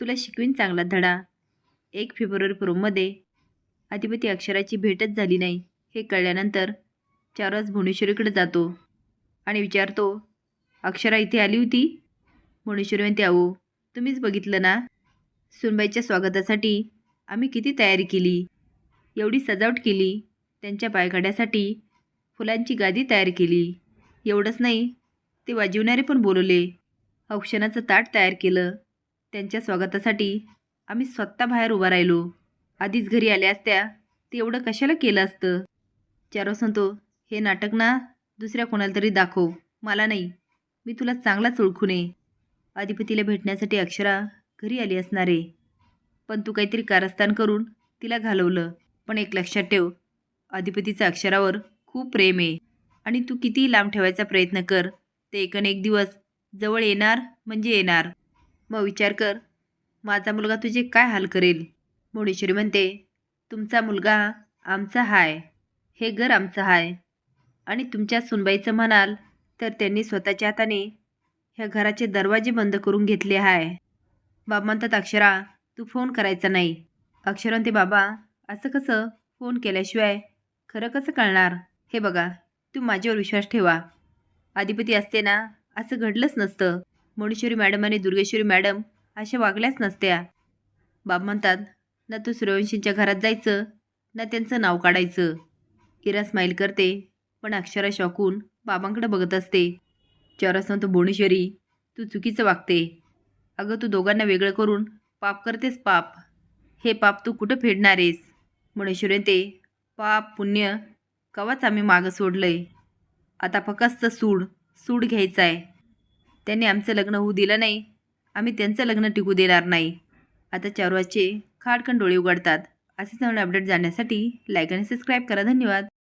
तुला शिकवीन चांगला धडा. एक फेब्रुवारी प्रोममध्ये अधिपती अक्षराची भेटच झाली नाही. हे कळल्यानंतर चारवाज भुवनेश्वरीकडे जातो आणि विचारतो अक्षरा इथे आली होती? भुवनेश्वरी म्हणते अहो तुम्हीच बघितलं ना? सुनबाईच्या स्वागतासाठी आम्ही किती तयारी केली. एवढी सजावट केली. त्यांच्या पायकाड्यासाठी फुलांची गादी तयार केली. एवढंच नाही ते वाजवणारे पण बोलवले. औक्षणाचं ताट तयार केलं. त्यांच्या स्वागतासाठी आम्ही स्वतः बाहेर उभा राहिलो. आधीच घरी आल्या असत्या. ते एवढं कशाला केलं असतं? चारो सांगतो हे नाटक ना दुसऱ्या कोणाला तरी दाखव. मला नाही. मी तुला चांगलाच ओळखू नये अधिपतीला भेटण्यासाठी अक्षरा घरी आली असणार. आहे पण तू काहीतरी कारस्थान करून तिला घालवलं. पण एक लक्षात ठेव अधिपतीचं अक्षरावर खूप प्रेम आहे. आणि तू कितीही लांब ठेवायचा प्रयत्न कर ते एकन एक दिवस जवळ येणार म्हणजे येणार. मग विचार कर. माझा मुलगा तुझे काय हाल करेल? मोडेश्वरी म्हणते तुमचा मुलगा आमचा हाय. हे घर आमचं हाय. आणि तुमच्या सुनबाईचं म्हणाल तर त्यांनी स्वतःच्या हाताने ह्या घराचे दरवाजे बंद करून घेतले हाय. बाबा म्हणतात अक्षरा तू फोन करायचा नाही. अक्षरा म्हणते बाबा असं कसं? फोन केल्याशिवाय खरं कसं कळणार? हे बघा तू माझ्यावर विश्वास ठेवा. अधिपती असते ना असं घडलंच नसतं. मोडेश्वरी मॅडम आणि दुर्गेश्वरी मॅडम अशा वागल्याच नसत्या. बाब म्हणतात ना तू सूर्यवंशींच्या घरात जायचं ना त्यांचं नाव काढायचं. इरा स्माईल करते पण अक्षरा शॉकून बाबांकडे बघत असते. चौरस म्हणतो भुवनेश्वरी तू चुकीचं वागते. अगं तू दोघांना वेगळं करून पाप करतेस पाप. हे पाप तू कुठं फेडणार आहेस भुवनेश्वरी ते पाप पुण्य कवाच आम्ही मागं सोडलंय. आता फकस्त सूड सूड घ्यायचं आहे त्यांनी आमचं लग्न होऊ दिलं नाही. आम्ही त्यांचं लग्न टिकू देणार नाही. आता चारवाचे खाडकन डोळे उघडतात. असेच नवीन अपडेट जाण्यासाठी लाईक आणि सबस्क्राईब करा. धन्यवाद.